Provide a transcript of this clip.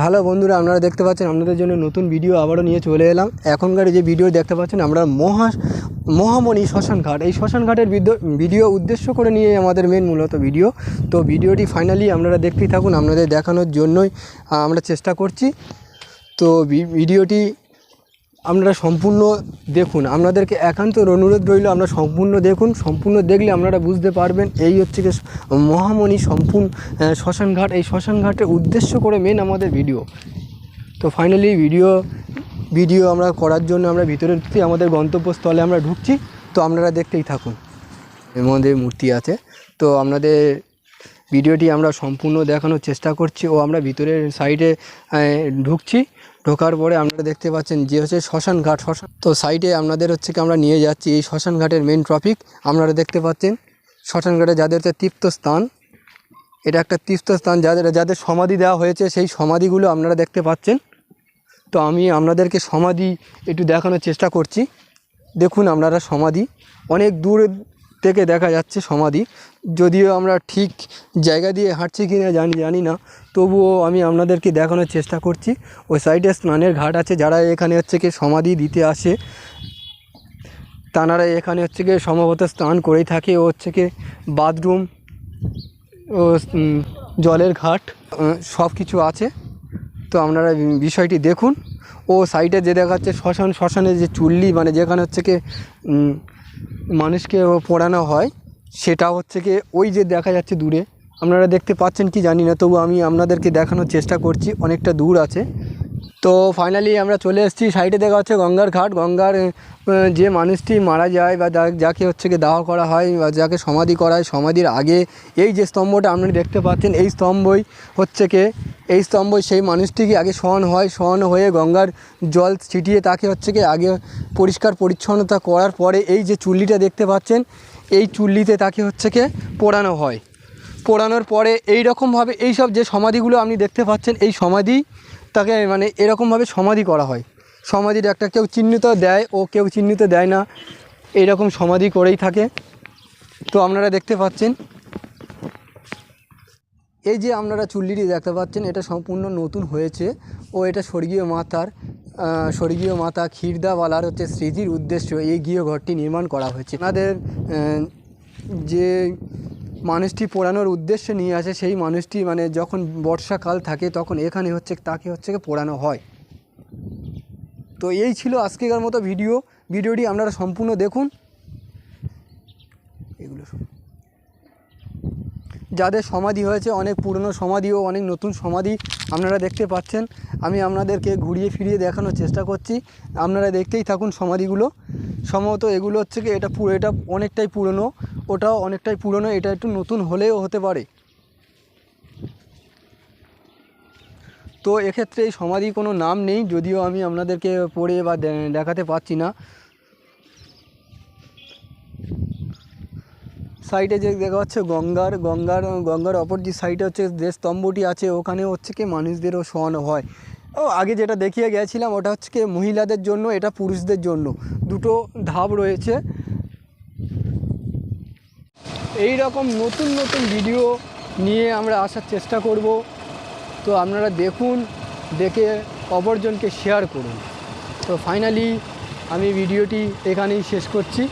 Hello বন্ধুরা, আপনারা দেখতে পাচ্ছেন আপনাদের জন্য নতুন ভিডিও আবারও নিয়ে চলে এলাম। এখনকার যে ভিডিও দেখতে পাচ্ছেন আমরা মহা, মহামণি শ্মশানঘাট এই শ্মশানঘাটের ভিডিও উদ্দেশ্য করে নিয়ে আমাদের মেন মূলত ভিডিও তো ভিডিওটি ফাইনালি আপনারা দেখতেই থাকুন, আপনাদের দেখানোর জন্যই আমরা চেষ্টা করছি। তো ভিডিওটি আপনারা সম্পূর্ণ দেখুন, আপনাদেরকে একান্ত অনুরোধ রইল আপনারা সম্পূর্ণ দেখুন, সম্পূর্ণ দেখলে আপনারা বুঝতে পারবেন, এই হচ্ছে কি মহামণি সম্পূর্ণ শ্মশানঘাট, এই শ্মশানঘাটের উদ্দেশ্য করে মেন আমাদের ভিডিও তো ফাইনালি ভিডিও ভিডিও আমরা করার জন্য আমরা ভিতরে ঢুকছি, আমাদের গন্তব্যস্থলে আমরা ঢুকছি, তো আপনারা দেখতেই থাকুন। এর মধ্যে মূর্তি আছে, তো আপনাদের ভিডিওটি আমরা সম্পূর্ণ দেখানোর চেষ্টা করছি ও আমরা ভিতরের সাইডে ঢুকছি। ঢোকার পরে আপনারা দেখতে পাচ্ছেন যে হচ্ছে শ্মশান ঘাট, শ্মশান তো সাইডে আপনাদের হচ্ছে কি আমরা নিয়ে যাচ্ছি এই শ্মশান ঘাটের মেন টপিক আপনারা দেখতে পাচ্ছেন শ্মশান ঘাটে যাদের হচ্ছে তীর্থস্থান এটা একটা তীর্থস্থান যাদের যাদের সমাধি দেওয়া হয়েছে সেই সমাধিগুলো আপনারা দেখতে পাচ্ছেন। তো আমি আপনাদেরকে সমাধি একটু দেখানোর চেষ্টা করছি। দেখুন আপনারা সমাধি। অনেক দূর থেকে দেখা যাচ্ছে সমাধি। যদিও আমরা ঠিক জায়গা দিয়ে হাঁটছি কি না জানি জানি না। তবুও আমি আপনাদেরকে দেখানোর চেষ্টা করছি। ওই সাইডে স্নানের ঘাট আছে। যারা এখানে হচ্ছে কি সমাধি দিতে আসে তানারা এখানে হচ্ছে কি সম্ভবত স্নান করেই থাকে। ও হচ্ছে কি বাথরুম ও জলের ঘাট সব কিছু আছে। তো আপনারা বিষয়টি দেখুন। ও সাইডে যে দেখাচ্ছে শ্মশান, শ্মশানের যে চুল্লি মানে যেখানে হচ্ছে কি মানুষকে পড়ানো হয়, সেটা হচ্ছে কি ওই যে দেখা যাচ্ছে দূরে। আপনারা দেখতে পাচ্ছেন কি জানি না, তবু আমি আপনাদেরকে দেখানোর চেষ্টা করছি, অনেকটা দূর আছে। তো ফাইনালি আমরা চলে এসেছি সাইডে দেখা হচ্ছে গঙ্গার ঘাট। গঙ্গার যে মানুষটি মারা যায় বা যাকে হচ্ছে গিয়ে দাহ করা হয় বা যাকে সমাধি করা হয়, সমাধির আগে এই যে স্তম্ভটা আপনারা দেখতে পাচ্ছেন, এই স্তম্ভই হচ্ছে কি এই স্তম্ভই সেই মানুষটিকে আগে শোয়ানো হয়। শোয়ানো হয়ে গঙ্গার জল ছিটিয়ে তাকে হচ্ছে কি আগে পরিষ্কার পরিচ্ছন্নতা করার পরে এই যে চুল্লিটা দেখতে পাচ্ছেন, এই চুল্লিতে তাকে হচ্ছে কি পোড়ানো হয়। পোড়ানোর পরে এই রকমভাবে এই সব যে সমাধিগুলো আপনি দেখতে পাচ্ছেন, এই সমাধি তাকে মানে এরকমভাবে সমাধি করা হয়। সমাধির একটা কেউ চিহ্নিত দেয়, ও কেউ চিহ্নিত দেয় না। এইরকম সমাধি করেই থাকে। তো আপনারা দেখতে পাচ্ছেন, এই যে আপনারা চুল্লিটি দেখতে পাচ্ছেন, এটা সম্পূর্ণ নতুন হয়েছে। ও এটা স্বর্গীয় মাতার স্বর্গীয় মাতা ক্ষীরদাওয়ালার হচ্ছে স্মৃতির উদ্দেশ্য এই গৃহঘরটি নির্মাণ করা হয়েছে। আপনাদের যে মানুষটি পোড়ানোর উদ্দেশ্যে নিয়ে আসে, সেই মানুষটি মানে যখন বর্ষাকাল থাকে তখন এখানে হচ্ছে তাকে হচ্ছে পোড়ানো হয়। তো এই ছিল আজকেকার মতো ভিডিও। ভিডিওটি আপনারা সম্পূর্ণ দেখুন। এগুলো যাদের সমাধি হয়েছে, অনেক পুরনো সমাধি ও অনেক নতুন সমাধি আপনারা দেখতে পাচ্ছেন। আমি আপনাদেরকে ঘুরিয়ে ফিরিয়ে দেখানোর চেষ্টা করছি। আপনারা দেখতেই থাকুন সমাধিগুলো। সম্ভবত এগুলো হচ্ছে কি এটা পুরো, এটা অনেকটাই পুরনো। ওটাও অনেকটাই পুরনো, এটা একটু নতুন হলেও হতে পারে। তো এক্ষেত্রে এই সমাধি কোনো নাম নেই, যদিও আমি আপনাদেরকে পড়ে বা দেখাতে পারছি না। সাইডে যে দেখা যাচ্ছে গঙ্গার গঙ্গার গঙ্গার অপর যে সাইডে হচ্ছে যে স্তম্ভটি আছে, ওখানে হচ্ছে কি মানুষদেরও শোয়ানো হয়। ও, আগে যেটা দেখিয়ে গেছিলাম, ওটা হচ্ছে কি মহিলাদের জন্য, এটা পুরুষদের জন্য। দুটো ধাপ রয়েছে। এই রকম নতুন নতুন ভিডিও নিয়ে আমরা আসার চেষ্টা করব। তো আপনারা দেখুন, দেখে অপরজনকে শেয়ার করুন। তো ফাইনালি আমি ভিডিওটি এখানেই শেষ করছি।